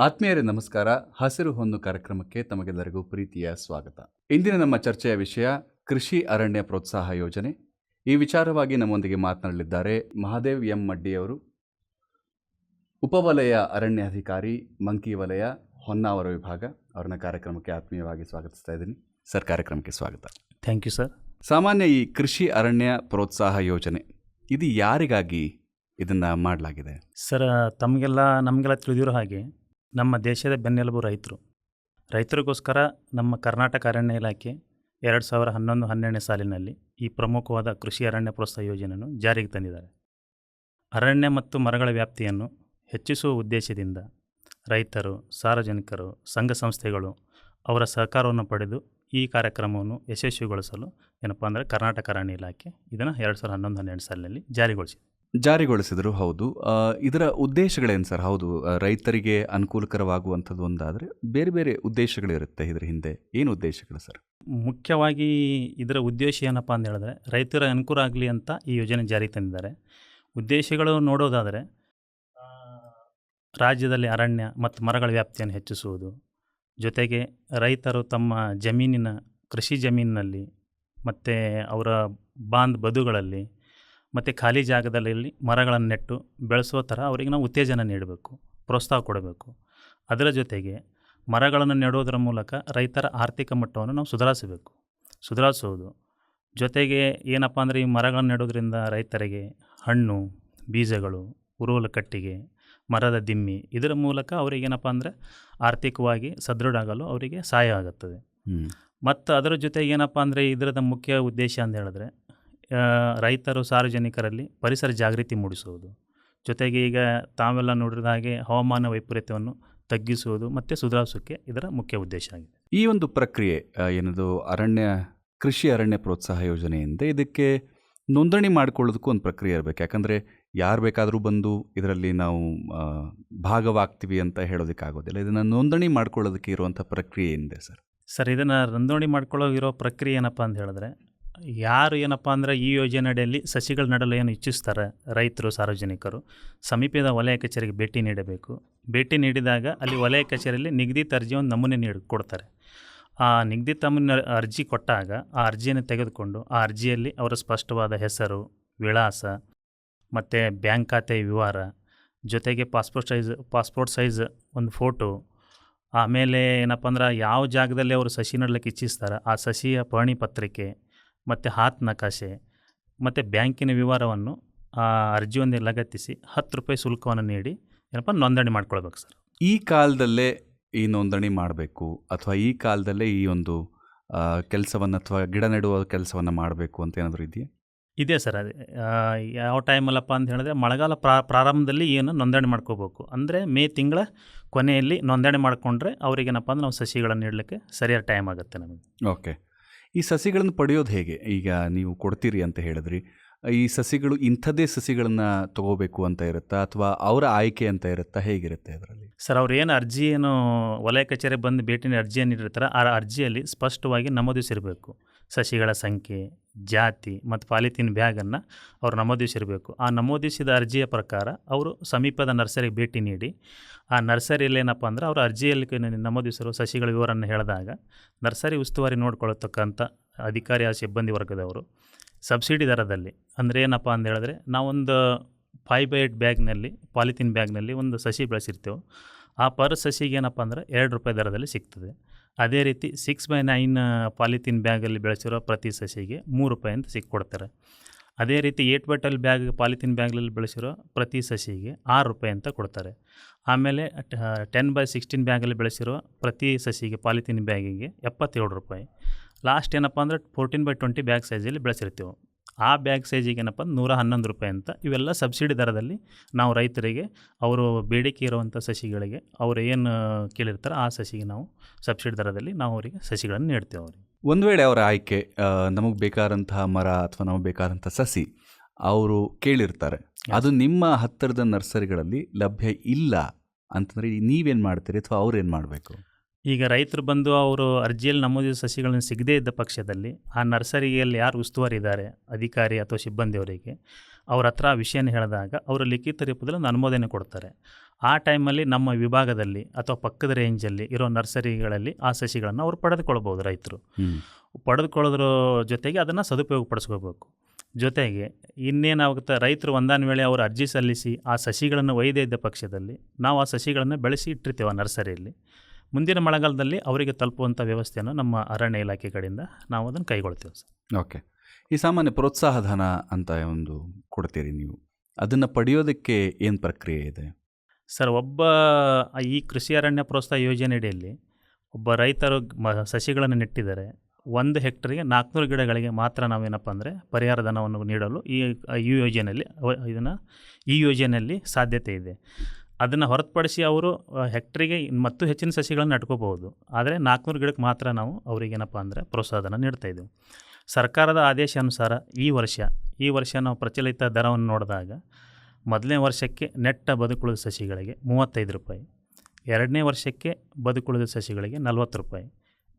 ಆತ್ಮೀಯರೇ ನಮಸ್ಕಾರ. ಹಸಿರು ಹೊನ್ನು ಕಾರ್ಯಕ್ರಮಕ್ಕೆ ತಮಗೆಲ್ಲರಿಗೂ ಪ್ರೀತಿಯ ಸ್ವಾಗತ. ಇಂದಿನ ನಮ್ಮ ಚರ್ಚೆಯ ವಿಷಯ ಕೃಷಿ ಅರಣ್ಯ ಪ್ರೋತ್ಸಾಹ ಯೋಜನೆ. ಈ ವಿಚಾರವಾಗಿ ನಮ್ಮೊಂದಿಗೆ ಮಾತನಾಡಲಿದ್ದಾರೆ ಮಹಾದೇವ್ ಎಂ ಮಡ್ಡಿಯವರು ಉಪವಲಯ ಅರಣ್ಯಾಧಿಕಾರಿ ಮಂಕಿ ವಲಯ ಹೊನ್ನಾವರ ವಿಭಾಗ. ಅವ್ರನ್ನ ಕಾರ್ಯಕ್ರಮಕ್ಕೆ ಆತ್ಮೀಯವಾಗಿ ಸ್ವಾಗತಿಸ್ತಾ ಇದ್ದೀನಿ. ಸರ್ ಕಾರ್ಯಕ್ರಮಕ್ಕೆ ಸ್ವಾಗತ. Thank you sir. ಸಾಮಾನ್ಯ ಈ ಕೃಷಿ ಅರಣ್ಯ ಪ್ರೋತ್ಸಾಹ ಯೋಜನೆ ಇದು ಯಾರಿಗಾಗಿ ಇದನ್ನು ಮಾಡಲಾಗಿದೆ? ಸರ್ ತಮಗೆಲ್ಲ ನಮಗೆಲ್ಲ ತಿಳಿದಿರೋ ಹಾಗೆ ನಮ್ಮ ದೇಶದ ಬೆನ್ನೆಲುಬು ರೈತರು. ರೈತರಿಗೋಸ್ಕರ ನಮ್ಮ ಕರ್ನಾಟಕ ಅರಣ್ಯ ಇಲಾಖೆ ಎರಡು ಸಾವಿರ ಹನ್ನೊಂದು ಹನ್ನೆರಡನೇ ಸಾಲಿನಲ್ಲಿ ಈ ಪ್ರಮುಖವಾದ ಕೃಷಿ ಅರಣ್ಯ ಪ್ರೋತ್ಸಾಹ ಯೋಜನೆಯನ್ನು ಜಾರಿಗೆ ತಂದಿದ್ದಾರೆ. ಅರಣ್ಯ ಮತ್ತು ಮರಗಳ ವ್ಯಾಪ್ತಿಯನ್ನು ಹೆಚ್ಚಿಸುವ ಉದ್ದೇಶದಿಂದ ರೈತರು, ಸಾರ್ವಜನಿಕರು, ಸಂಘ ಸಂಸ್ಥೆಗಳು ಅವರ ಸಹಕಾರವನ್ನು ಪಡೆದು ಈ ಕಾರ್ಯಕ್ರಮವನ್ನು ಯಶಸ್ವಿಗೊಳಿಸಲು ಏನಪ್ಪ ಅಂದರೆ ಕರ್ನಾಟಕ ಅರಣ್ಯ ಇಲಾಖೆ ಇದನ್ನು ಎರಡು ಸಾವಿರದ ಹನ್ನೊಂದು ಹನ್ನೆರಡು ಸಾಲಿನಲ್ಲಿ ಜಾರಿಗೊಳಿಸಿದೆ. ಜಾರಿಗೊಳಿಸಿದ್ರು, ಹೌದು. ಇದರ ಉದ್ದೇಶಗಳೇನು ಸರ್? ಹೌದು ರೈತರಿಗೆ ಅನುಕೂಲಕರವಾಗುವಂಥದ್ದು ಒಂದಾದರೆ ಬೇರೆ ಬೇರೆ ಉದ್ದೇಶಗಳಿರುತ್ತೆ ಇದರ ಹಿಂದೆ. ಏನು ಉದ್ದೇಶಗಳು ಸರ್? ಮುಖ್ಯವಾಗಿ ಇದರ ಉದ್ದೇಶ ಏನಪ್ಪ ಅಂತ ಹೇಳಿದ್ರೆ, ರೈತರ ಅನುಕೂಲ ಆಗಲಿ ಅಂತ ಈ ಯೋಜನೆ ಜಾರಿಗೆ ತಂದಿದ್ದಾರೆ. ಉದ್ದೇಶಗಳು ನೋಡೋದಾದರೆ ರಾಜ್ಯದಲ್ಲಿ ಅರಣ್ಯ ಮತ್ತು ಮರಗಳ ವ್ಯಾಪ್ತಿಯನ್ನು ಹೆಚ್ಚಿಸುವುದು, ಜೊತೆಗೆ ರೈತರು ತಮ್ಮ ಜಮೀನಿನ, ಕೃಷಿ ಜಮೀನಿನಲ್ಲಿ ಮತ್ತು ಅವರ ಬಾಂಧ್ ಬದುಗಳಲ್ಲಿ ಮತ್ತು ಖಾಲಿ ಜಾಗದಲ್ಲಿ ಮರಗಳನ್ನು ನೆಟ್ಟು ಬೆಳೆಸೋ ಥರ ಅವರಿಗೆ ನಾವು ಉತ್ತೇಜನ ನೀಡಬೇಕು ಪ್ರೋತ್ಸಾಹ ಕೊಡಬೇಕು. ಅದರ ಜೊತೆಗೆ ಮರಗಳನ್ನು ನೆಡುವುದರ ಮೂಲಕ ರೈತರ ಆರ್ಥಿಕ ಮಟ್ಟವನ್ನು ನಾವು ಸುಧಾರಿಸಬೇಕು. ಸುಧಾರಿಸೋದು ಜೊತೆಗೆ ಏನಪ್ಪ ಅಂದರೆ ಈ ಮರಗಳನ್ನು ನೆಡೋದ್ರಿಂದ ರೈತರಿಗೆ ಹಣ್ಣು ಬೀಜಗಳು ಉರುವಲು ಕಟ್ಟಿಗೆ ಮರದ ದಿಮ್ಮಿ ಇದರ ಮೂಲಕ ಅವರಿಗೆ ಏನಪ್ಪ ಅಂದರೆ ಆರ್ಥಿಕವಾಗಿ ಸದೃಢ ಆಗಲು ಅವರಿಗೆ ಸಹಾಯ ಆಗುತ್ತದೆ. ಮತ್ತು ಅದರ ಜೊತೆಗೆ ಏನಪ್ಪ ಅಂದರೆ ಇದರದ ಮುಖ್ಯ ಉದ್ದೇಶ ಅಂತ ಹೇಳಿದ್ರೆ ರೈತರು ಸಾರ್ವಜನಿಕರಲ್ಲಿ ಪರಿಸರ ಜಾಗೃತಿ ಮೂಡಿಸುವುದು. ಜೊತೆಗೆ ಈಗ ತಾವೆಲ್ಲ ನೋಡಿದ ಹಾಗೆ ಹವಾಮಾನ ವೈಪರೀತ್ಯವನ್ನು ತಗ್ಗಿಸುವುದು ಮತ್ತು ಸುಧಾರಿಸೋಕ್ಕೆ ಇದರ ಮುಖ್ಯ ಉದ್ದೇಶ ಆಗಿದೆ. ಈ ಒಂದು ಪ್ರಕ್ರಿಯೆ ಏನದು ಅರಣ್ಯ ಕೃಷಿ ಅರಣ್ಯ ಪ್ರೋತ್ಸಾಹ ಯೋಜನೆಯಿಂದ ಇದಕ್ಕೆ ನೋಂದಣಿ ಮಾಡ್ಕೊಳ್ಳೋದಕ್ಕೂ ಒಂದು ಪ್ರಕ್ರಿಯೆ ಇರಬೇಕು. ಯಾಕಂದರೆ ಯಾರು ಬೇಕಾದರೂ ಬಂದು ಇದರಲ್ಲಿ ನಾವು ಭಾಗವಾಗ್ತೀವಿ ಅಂತ ಹೇಳೋದಕ್ಕಾಗೋದಿಲ್ಲ ಇದನ್ನು ನೋಂದಣಿ ಮಾಡ್ಕೊಳ್ಳೋದಕ್ಕೆ ಇರುವಂಥ ಪ್ರಕ್ರಿಯೆ ಏನಿದೆ ಸರ್? ಸರ್ ಇದನ್ನು ನೋಂದಣಿ ಮಾಡ್ಕೊಳ್ಳೋ ಇರೋ ಪ್ರಕ್ರಿಯೆ ಏನಪ್ಪ ಅಂತ ಹೇಳಿದ್ರೆ ಯಾರು ಏನಪ್ಪ ಅಂದರೆ ಈ ಯೋಜನೆ ಅಡಿಯಲ್ಲಿ ಸಸಿಗಳು ನೆಡಲು ಏನು ಇಚ್ಛಿಸ್ತಾರೆ ರೈತರು, ಸಾರ್ವಜನಿಕರು, ಸಮೀಪದ ವಲಯ ಕಚೇರಿಗೆ ಭೇಟಿ ನೀಡಬೇಕು. ಭೇಟಿ ನೀಡಿದಾಗ ಅಲ್ಲಿ ವಲಯ ಕಚೇರಿಯಲ್ಲಿ ನಿಗದಿತ ಅರ್ಜಿ ಒಂದು ನಮೂನೆ ನೀಡಿ, ಕೊಡ್ತಾರೆ. ಆ ನಿಗದಿತ ಅರ್ಜಿ ಕೊಟ್ಟಾಗ ಆ ಅರ್ಜಿಯನ್ನು ತೆಗೆದುಕೊಂಡು ಆ ಅರ್ಜಿಯಲ್ಲಿ ಅವರ ಸ್ಪಷ್ಟವಾದ ಹೆಸರು, ವಿಳಾಸ, ಮತ್ತು ಬ್ಯಾಂಕ್ ಖಾತೆ ವಿವರ, ಜೊತೆಗೆ ಪಾಸ್ಪೋರ್ಟ್ ಸೈಜ್ ಪಾಸ್ಪೋರ್ಟ್ ಸೈಜ್ ಒಂದು ಫೋಟೋ, ಆಮೇಲೆ ಏನಪ್ಪ ಅಂದ್ರೆ ಯಾವ ಜಾಗದಲ್ಲಿ ಅವರು ಸಸಿ ನೆಡಲಿಕ್ಕೆ ಇಚ್ಛಿಸ್ತಾರೆ, ಆ ಸಸಿಯ ಪಹಣಿ ಪತ್ರಿಕೆ ಮತ್ತು ಹಾತ್ ನಕಾಶೆ ಮತ್ತು ಬ್ಯಾಂಕಿನ ವಿವರವನ್ನು ಆ ಅರ್ಜಿಯೊಂದಿಗೆ ಲಗತ್ತಿಸಿ ಹತ್ತು ರೂಪಾಯಿ ಶುಲ್ಕವನ್ನು ನೀಡಿ ಏನಪ್ಪ ನೋಂದಣಿ ಮಾಡ್ಕೊಳ್ಬೇಕು ಸರ್. ಈ ಕಾಲದಲ್ಲೇ ಈ ನೋಂದಣಿ ಮಾಡಬೇಕು ಅಥವಾ ಈ ಕಾಲದಲ್ಲೇ ಈ ಒಂದು ಕೆಲಸವನ್ನು ಅಥವಾ ಗಿಡ ನೆಡುವ ಕೆಲಸವನ್ನು ಮಾಡಬೇಕು ಅಂತ ಏನಾದರೂ ಇದೆಯಾ? ಇದೆ ಸರ್ ಅದೇ. ಯಾವ ಟೈಮಲ್ಲಪ್ಪ ಅಂತ ಹೇಳಿದ್ರೆ ಮಳೆಗಾಲ ಪ್ರಾ ಪ್ರಾರಂಭದಲ್ಲಿ ಏನು ನೋಂದಣಿ ಮಾಡ್ಕೋಬೇಕು ಅಂದರೆ ಮೇ ತಿಂಗಳ ಕೊನೆಯಲ್ಲಿ ನೋಂದಣಿ ಮಾಡಿಕೊಂಡ್ರೆ ಅವ್ರಿಗೇನಪ್ಪ ಅಂದ್ರೆ ನಾವು ಸಸಿಗಳನ್ನು ನೀಡಲಿಕ್ಕೆ ಸರಿಯಾದ ಟೈಮ್ ಆಗುತ್ತೆ ನಮಗೆ. ಓಕೆ. ಈ ಸಸಿಗಳನ್ನು ಪಡೆಯೋದು ಹೇಗೆ? ಈಗ ನೀವು ಕೊಡ್ತೀರಿ ಅಂತ ಹೇಳಿದ್ರಿ. ಈ ಸಸಿಗಳು ಇಂಥದ್ದೇ ಸಸಿಗಳನ್ನು ತಗೋಬೇಕು ಅಂತ ಇರುತ್ತಾ? ಅಥವಾ ಅವರ ಆಯ್ಕೆ ಅಂತ ಇರುತ್ತಾ? ಹೇಗಿರುತ್ತೆ ಅದರಲ್ಲಿ? ಸರ್, ಅವ್ರು ಏನು ಅರ್ಜಿ ಏನು ವಲಯ ಕಚೇರಿ ಬಂದು ಭೇಟಿ ಅರ್ಜಿಯನ್ನು ನೀಡಿರ್ತಾರೆ, ಆ ಅರ್ಜಿಯಲ್ಲಿ ಸ್ಪಷ್ಟವಾಗಿ ನಮೂದಿಸಿರಬೇಕು. ಸಸಿಗಳ ಸಂಖ್ಯೆ, ಜಾತಿ ಮತ್ತು ಪಾಲಿಥೀನ್ ಬ್ಯಾಗನ್ನು ಅವರು ನಮೂದಿಸಿರಬೇಕು. ಆ ನಮೂದಿಸಿದ ಅರ್ಜಿಯ ಪ್ರಕಾರ ಅವರು ಸಮೀಪದ ನರ್ಸರಿಗೆ ಭೇಟಿ ನೀಡಿ, ಆ ನರ್ಸರಿಯಲ್ಲಿ ಏನಪ್ಪ ಅಂದ್ರೆ ಅವರು ಅರ್ಜಿಯಲ್ಲಿ ನಮೂದಿಸಿರೋ ಸಸಿಗಳ ವಿವರನ್ನು ಹೇಳಿದಾಗ ನರ್ಸರಿ ಉಸ್ತುವಾರಿ ನೋಡ್ಕೊಳ್ಳತಕ್ಕಂಥ ಅಧಿಕಾರಿ ಆ ಸಿಬ್ಬಂದಿ ವರ್ಗದವರು ಸಬ್ಸಿಡಿ ದರದಲ್ಲಿ ಅಂದರೆ ಏನಪ್ಪ ಅಂತ ಹೇಳಿದ್ರೆ ನಾವೊಂದು ಫೈ ಬೈ ಏಟ್ ಬ್ಯಾಗ್ನಲ್ಲಿ, ಪಾಲಿಥೀನ್ ಬ್ಯಾಗ್ನಲ್ಲಿ ಒಂದು ಸಸಿ ಬೆಳೆಸಿರ್ತೇವೆ. ಆ ಪರ್ ಸಸಿಗೆ ಏನಪ್ಪ ಅಂದ್ರೆ ಎರಡು ರೂಪಾಯಿ ದರದಲ್ಲಿ ಸಿಗ್ತದೆ. ಅದೇ ರೀತಿ ಸಿಕ್ಸ್ ಬೈ ನೈನ್ ಪಾಲಿಥೀನ್ ಬ್ಯಾಗಲ್ಲಿ ಬೆಳೆಸಿರೋ ಪ್ರತಿ ಸಸಿಗೆ ಮೂರು ರೂಪಾಯಿ ಅಂತ ಸಿಕ್ಕೊಡ್ತಾರೆ. ಅದೇ ರೀತಿ ಏಟ್ ಬಟಲ್ ಬ್ಯಾಗ್ ಪಾಲಿಥೀನ್ ಬ್ಯಾಗ್ನಲ್ಲಿ ಬೆಳೆಸಿರೋ ಪ್ರತಿ ಸಸಿಗೆ ಆರು ರೂಪಾಯಿ ಅಂತ ಕೊಡ್ತಾರೆ. ಆಮೇಲೆ ಟೆನ್ ಬೈ ಸಿಕ್ಸ್ಟೀನ್ ಬ್ಯಾಗಲ್ಲಿ ಬೆಳೆಸಿರೋ ಪ್ರತಿ ಸಸಿಗೆ ಪಾಲಿಥೀನ್ ಬ್ಯಾಗಿಗೆ ಎಪ್ಪತ್ತೇಳು ರೂಪಾಯಿ. ಲಾಸ್ಟ್ ಏನಪ್ಪ ಅಂದರೆ ಫೋರ್ಟೀನ್ ಬೈ ಟ್ವೆಂಟಿ ಬ್ಯಾಗ್ ಸೈಜಲ್ಲಿ ಬೆಳೆಸಿರ್ತೀವಿ. ಆ ಬ್ಯಾಗ್ ಸೈಜಿಗೆ ಏನಪ್ಪ ನೂರ ಹನ್ನೊಂದು ರೂಪಾಯಿ ಅಂತ ಇವೆಲ್ಲ ಸಬ್ಸಿಡಿ ದರದಲ್ಲಿ ನಾವು ರೈತರಿಗೆ ಅವರು ಬೇಡಿಕೆ ಇರುವಂಥ ಸಸಿಗಳಿಗೆ ಅವರು ಏನು ಕೇಳಿರ್ತಾರೆ ಆ ಸಸಿಗೆ ನಾವು ಸಬ್ಸಿಡಿ ದರದಲ್ಲಿ ನಾವು ಅವರಿಗೆ ಸಸಿಗಳನ್ನು ನೀಡ್ತೇವೆ ಅವ್ರಿಗೆ. ಒಂದು ವೇಳೆ ಅವರ ಆಯ್ಕೆ ನಮಗೆ ಬೇಕಾದಂತಹ ಮರ ಅಥವಾ ನಮಗೆ ಬೇಕಾದಂಥ ಸಸಿ ಅವರು ಕೇಳಿರ್ತಾರೆ. ಅದು ನಿಮ್ಮ ಹತ್ತಿರದ ನರ್ಸರಿಗಳಲ್ಲಿ ಲಭ್ಯ ಇಲ್ಲ ಅಂತಂದರೆ ನೀವೇನು ಮಾಡ್ತೀರಿ ಅಥವಾ ಅವ್ರು ಏನು ಮಾಡಬೇಕು? ಈಗ ರೈತರು ಬಂದು ಅವರು ಅರ್ಜಿಯಲ್ಲಿ ನಮೂದಿಸಿದ ಸಸಿಗಳನ್ನು ಸಿಗದೇ ಇದ್ದ ಪಕ್ಷದಲ್ಲಿ ಆ ನರ್ಸರಿಯಲ್ಲಿ ಯಾರು ಉಸ್ತುವಾರಿ ಇದ್ದಾರೆ ಅಧಿಕಾರಿ ಅಥವಾ ಸಿಬ್ಬಂದಿಯವರಿಗೆ ಅವ್ರ ಹತ್ರ ಆ ವಿಷಯನ ಹೇಳಿದಾಗ ಅವರು ಲಿಖಿತ ರೂಪದಲ್ಲಿ ಒಂದು ಅನುಮೋದನೆ ಕೊಡ್ತಾರೆ. ಆ ಟೈಮಲ್ಲಿ ನಮ್ಮ ವಿಭಾಗದಲ್ಲಿ ಅಥವಾ ಪಕ್ಕದ ರೇಂಜಲ್ಲಿ ಇರೋ ನರ್ಸರಿಗಳಲ್ಲಿ ಆ ಸಸಿಗಳನ್ನು ಅವರು ಪಡೆದುಕೊಳ್ಬೋದು ರೈತರು. ಪಡೆದುಕೊಳ್ಳೋದ್ರ ಜೊತೆಗೆ ಅದನ್ನು ಸದುಪಯೋಗ ಪಡಿಸ್ಕೋಬೇಕು ಜೊತೆಗೆ ಇನ್ನೇನಾಗುತ್ತೆ ರೈತರು ಒಂದಾನ ವೇಳೆ ಅವರು ಅರ್ಜಿ ಸಲ್ಲಿಸಿ ಆ ಸಸಿಗಳನ್ನು ಒಯ್ದೇ ಇದ್ದ ಪಕ್ಷದಲ್ಲಿ ನಾವು ಆ ಸಸಿಗಳನ್ನು ಬೆಳೆಸಿ ಇಟ್ಟಿರ್ತೇವೆ ಆ ನರ್ಸರಿಯಲ್ಲಿ. ಮುಂದಿನ ಮಳೆಗಾಲದಲ್ಲಿ ಅವರಿಗೆ ತಲುಪುವಂಥ ವ್ಯವಸ್ಥೆಯನ್ನು ನಮ್ಮ ಅರಣ್ಯ ಇಲಾಖೆ ಕಡೆಯಿಂದ ನಾವು ಅದನ್ನು ಕೈಗೊಳ್ತೇವೆ ಸರ್. ಓಕೆ. ಈ ಸಾಮಾನ್ಯ ಪ್ರೋತ್ಸಾಹ ಧನ ಅಂತ ಒಂದು ಕೊಡ್ತೀರಿ ನೀವು. ಅದನ್ನು ಪಡೆಯೋದಕ್ಕೆ ಏನು ಪ್ರಕ್ರಿಯೆ ಇದೆ? ಸರ್ ಒಬ್ಬ ಈ ಕೃಷಿ ಅರಣ್ಯ ಪ್ರೋತ್ಸಾಹ ಯೋಜನೆಯಡಿಯಲ್ಲಿ ಒಬ್ಬ ರೈತರು ಮ ಸಸಿಗಳನ್ನು ನೆಟ್ಟಿದ್ದಾರೆ. ಒಂದು ಹೆಕ್ಟರಿಗೆ ನಾಲ್ಕುನೂರು ಗಿಡಗಳಿಗೆ ಮಾತ್ರ ನಾವೇನಪ್ಪ ಅಂದರೆ ಪರಿಹಾರ ಧನವನ್ನು ನೀಡಲು ಈ ಈ ಯೋಜನೆಯಲ್ಲಿ ಇದನ್ನು ಈ ಯೋಜನೆಯಲ್ಲಿ ಸಾಧ್ಯತೆ ಇದೆ. ಅದನ್ನು ಹೊರತುಪಡಿಸಿ ಅವರು ಹೆಕ್ಟ್ರಿಗೆ ಮತ್ತು ಹೆಚ್ಚಿನ ಸಸಿಗಳನ್ನು ನಟ್ಕೋಬಹುದು ಆದರೆ ನಾಲ್ಕುನೂರು ಗಿಡಕ್ಕೆ ಮಾತ್ರ ನಾವು ಅವರಿಗೇನಪ್ಪ ಅಂದರೆ ಪ್ರೋತ್ಸಾಹನ ನೀಡ್ತಾ ಇದ್ದೀವಿ. ಸರ್ಕಾರದ ಆದೇಶ ಅನುಸಾರ ಈ ವರ್ಷ ಈ ವರ್ಷ ನಾವು ಪ್ರಚಲಿತ ದರವನ್ನು ನೋಡಿದಾಗ ಮೊದಲನೇ ವರ್ಷಕ್ಕೆ ನೆಟ್ಟ ಬದುಕುಳಿದ ಸಸಿಗಳಿಗೆ ಮೂವತ್ತೈದು ರೂಪಾಯಿ, ಎರಡನೇ ವರ್ಷಕ್ಕೆ ಬದುಕುಳಿದ ಸಸಿಗಳಿಗೆ ನಲ್ವತ್ತು ರೂಪಾಯಿ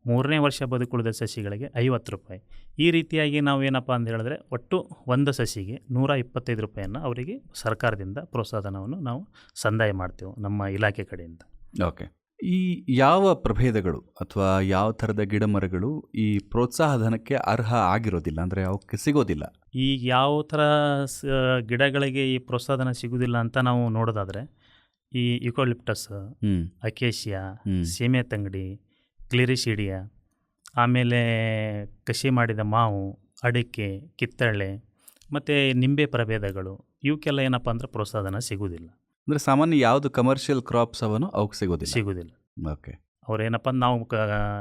ಮೂರನೇ ವರ್ಷ ಬದುಕುಳಿದ ಸಸಿಗಳಿಗೆ ಐವತ್ತು ರೂಪಾಯಿ. ಈ ರೀತಿಯಾಗಿ ನಾವು ಏನಪ್ಪ ಅಂತ ಹೇಳಿದ್ರೆ ಒಟ್ಟು ಒಂದು ಸಸಿಗೆ ನೂರ ಇಪ್ಪತ್ತೈದು ರೂಪಾಯಿಯನ್ನು ಅವರಿಗೆ ಸರ್ಕಾರದಿಂದ ಪ್ರೋತ್ಸಾಹನವನ್ನು ನಾವು ಸಂದಾಯ ಮಾಡ್ತೇವೆ ನಮ್ಮ ಇಲಾಖೆ ಕಡೆಯಿಂದ. ಓಕೆ. ಈ ಯಾವ ಪ್ರಭೇದಗಳು ಅಥವಾ ಯಾವ ಥರದ ಗಿಡ ಮರಗಳು ಈ ಪ್ರೋತ್ಸಾಹ ಧನಕ್ಕೆ ಅರ್ಹ ಆಗಿರೋದಿಲ್ಲ? ಅಂದರೆ ಅವಕ್ಕೆ ಸಿಗೋದಿಲ್ಲ? ಈ ಯಾವ ಥರ ಸ ಗಿಡಗಳಿಗೆ ಈ ಪ್ರೋತ್ಸಾಹಧನ ಸಿಗೋದಿಲ್ಲ ಅಂತ ನಾವು ನೋಡೋದಾದರೆ ಈ ಇಕೋಲಿಪ್ಟಸ್ ಅಕೇಶಿಯಾ. ಸೀಮೆ ತಂಗಡಿ ಕ್ಲಿರಿಸಿಡಿಯಾ ಆಮೇಲೆ ಕಸಿ ಮಾಡಿದ ಮಾವು ಅಡಿಕೆ ಕಿತ್ತಳೆ ಮತ್ತು ನಿಂಬೆ ಪ್ರಭೇದಗಳು ಇವಕ್ಕೆಲ್ಲ ಏನಪ್ಪ ಅಂದರೆ ಪ್ರೋತ್ಸಾಹನ ಸಿಗುವುದಿಲ್ಲ ಅಂದರೆ ಸಾಮಾನ್ಯ ಯಾವುದು ಕಮರ್ಷಿಯಲ್ ಕ್ರಾಪ್ಸ್ ಅವನು ಅವಕ್ಕೆ ಸಿಗೋದಿಲ್ಲ. ಸಿಗುವುದಿಲ್ಲ ಓಕೆ. ಅವ್ರು ಏನಪ್ಪ ನಾವು ಕ